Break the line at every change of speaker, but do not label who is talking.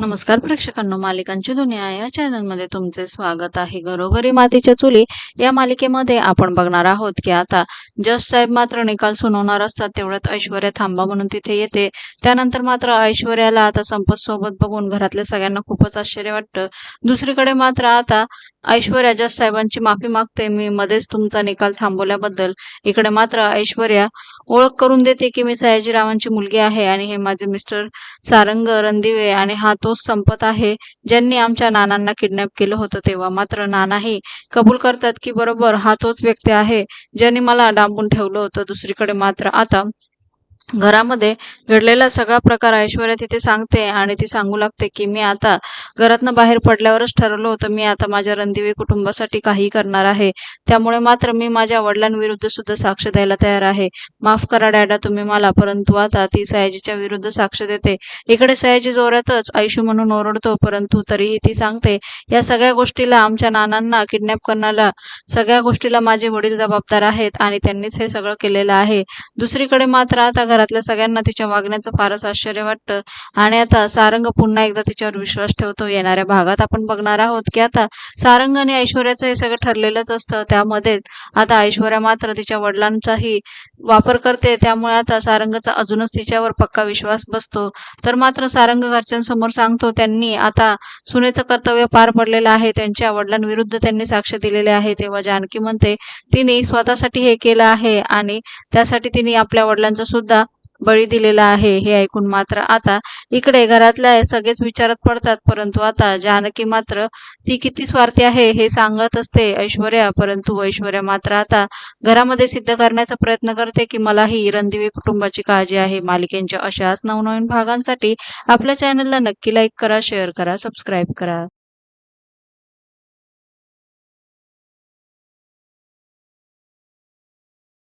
नमस्कार प्रेक्षकांनो मालिकांची दुनिया या चॅनलमध्ये तुमचे स्वागत आहे. घरोघरी मातीच्या चुली या मालिकेमध्ये आपण बघणार आहोत की आता जस साहेब मात्र निकाल सुनावणार असतात. तेवढ्यात ऐश्वर्या थांबा म्हणून तिथे येते. त्यानंतर मात्र ऐश्वर्याला आता संपत सोबत बघून घरातल्या सगळ्यांना खूपच आश्चर्य वाटतं. दुसरीकडे मात्र आता ऐश्वर्या जस साहेबांची माफी मागते. मी मध्येच तुमचा निकाल थांबवल्याबद्दल इकडे मात्र ऐश्वर्या ओळख करून देते की मी सयाजीरावांची मुलगी आहे आणि हे माझे मिस्टर सारंग रणदिवे आणि हा तो तोच संपत आहे. ज्यांनी आमच्या नानांना किडनॅप केलं होतं तेव्हा. मात्र नानाही कबूल करतात की बरोबर हा तोच व्यक्ती आहे ज्यांनी मला डांबून ठेवलं होतं. दुसरीकडे मात्र आता घरामध्ये घडलेला सगळा प्रकार ऐश्वर्या तिथे सांगते आणि ती सांगू लागते की मी आता घरातनं बाहेर पडल्यावरच ठरवलं होतं मी आता माझ्या रणदिवे कुटुंबासाठी काही करणार आहे. त्यामुळे मात्र मी माझ्या वडिलांविरुद्ध सुद्धा साक्ष द्यायला तयार आहे. माफ करा डॅडा तुम्ही मला परंतु आता ती सयाजीच्या विरुद्ध साक्ष देते. इकडे सयाजी जोरातच ऐशू म्हणून ओरडतो परंतु तरीही ती सांगते या सगळ्या गोष्टीला आमच्या नानांना किडनॅप करण्याला सगळ्या गोष्टीला माझे वडील जबाबदार आहेत आणि त्यांनीच हे सगळं केलेलं आहे. दुसरीकडे मात्र आता घरातल्या सगळ्यांना तिच्या वागण्याचं फारच आश्चर्य वाटतं. आणि आता सारंग पुन्हा एकदा तिच्यावर विश्वास ठेवतो. येणाऱ्या भागात आपण बघणार आहोत की आता सारंग आणि ऐश्वर्याचं हे सगळं ठरलेलंच असतं. त्यामध्ये आता ऐश्वर्या मात्र तिच्या वडिलांचाही वापर करते. त्यामुळे आता सारंगचा अजूनच तिच्यावर पक्का विश्वास बसतो. तर मात्र सारंग घरच्यांसमोर सांगतो त्यांनी आता सुनेचं कर्तव्य पार पडलेलं आहे. त्यांच्या वडिलांविरुद्ध त्यांनी साक्ष दिलेले आहे. तेव्हा जानकी म्हणते तिने स्वतःसाठी हे केलं आहे आणि त्यासाठी तिने आपल्या वडिलांचा सुद्धा बळी दिलेला आहे हे ऐकून मात्र आता इकडे घरातल्या सगळेच विचारात पडतात परंतु आता जानकी मात्र ती किती स्वार्थी आहे हे सांगत असते ऐश्वर्या परंतु ऐश्वर्या मात्र आता घरामध्ये सिद्ध करण्याचा प्रयत्न करते की मलाही रणदिवी कुटुंबाची काळजी आहे. मालिकेंच्या अशाच नवनवीन भागांसाठी आपल्या चॅनलला नक्की लाईक करा शेअर करा सबस्क्राईब करा.